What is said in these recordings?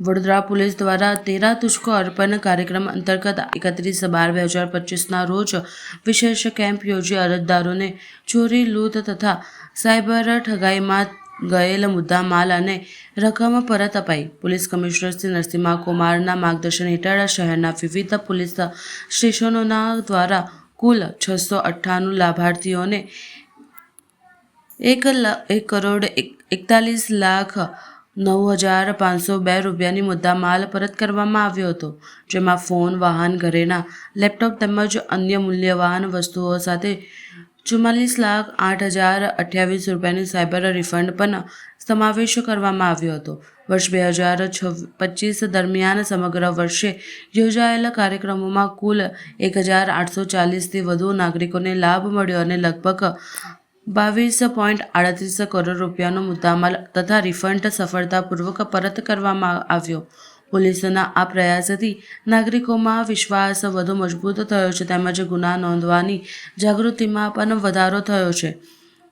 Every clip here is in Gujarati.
વડોદરા પોલીસ દ્વારા તેરા તુષ્કો અર્પણ કાર્યક્રમ અંતર્ગત એકત્રીસ બાર બે હજાર પચીસના રોજ વિશેષ કેમ્પ યોજી અરજદારોને ચોરી, લૂંટ તથા સાયબર ઠગાઈમાં ગયેલ મુદ્દામાલ અને રકમ પરત અપાઈ. પોલીસ કમિશનર શ્રી નરસિંહા કુમારના માર્ગદર્શન હેઠળ શહેરના વિવિધ પોલીસ સ્ટેશનોના દ્વારા કુલ છસો અઠ્ઠાણું લાભાર્થીઓને એક કરોડ એક- એકતાલીસ લાખ નવ હજાર પાંચસો બે રૂપિયાની મુદ્દામાલ પરત કરવામાં આવ્યો હતો, જેમાં ફોન, વાહન, ઘરેણા, લેપટોપ તેમજ અન્ય મૂલ્યવાન વસ્તુઓ સાથે ચુમ્માલીસ લાખ આઠ હજાર અઠ્યાવીસ રૂપિયાની સાયબર રિફંડ પણ સમાવેશ કરવામાં આવ્યો હતો. વર્ષ બે હજાર પચીસ દરમિયાન સમગ્ર વર્ષે યોજાયેલા કાર્યક્રમોમાં કુલ એક હજાર આઠસો ચાલીસથી વધુ નાગરિકોને લાભ મળ્યો અને લગભગ બાવીસ પોઈન્ટ આડત્રીસ કરોડ રૂપિયાનો મુદ્દામાલ તથા રિફંડ સફળતાપૂર્વક પરત કરવામાં આવ્યો. પોલીસના આ પ્રયાસથી નાગરિકોમાં વિશ્વાસ વધુ મજબૂત થયો છે તેમજ ગુના નોંધવાની જાગૃતિમાં પણ વધારો થયો છે.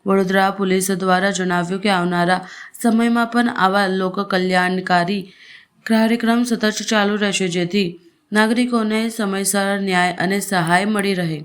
વડોદરા પોલીસ દ્વારા જણાવ્યું કે આવનારા સમયમાં પણ આવા લોકકલ્યાણકારી કાર્યક્રમ સતત ચાલુ રહેશે જેથી નાગરિકોને સમયસર ન્યાય અને સહાય મળી રહે.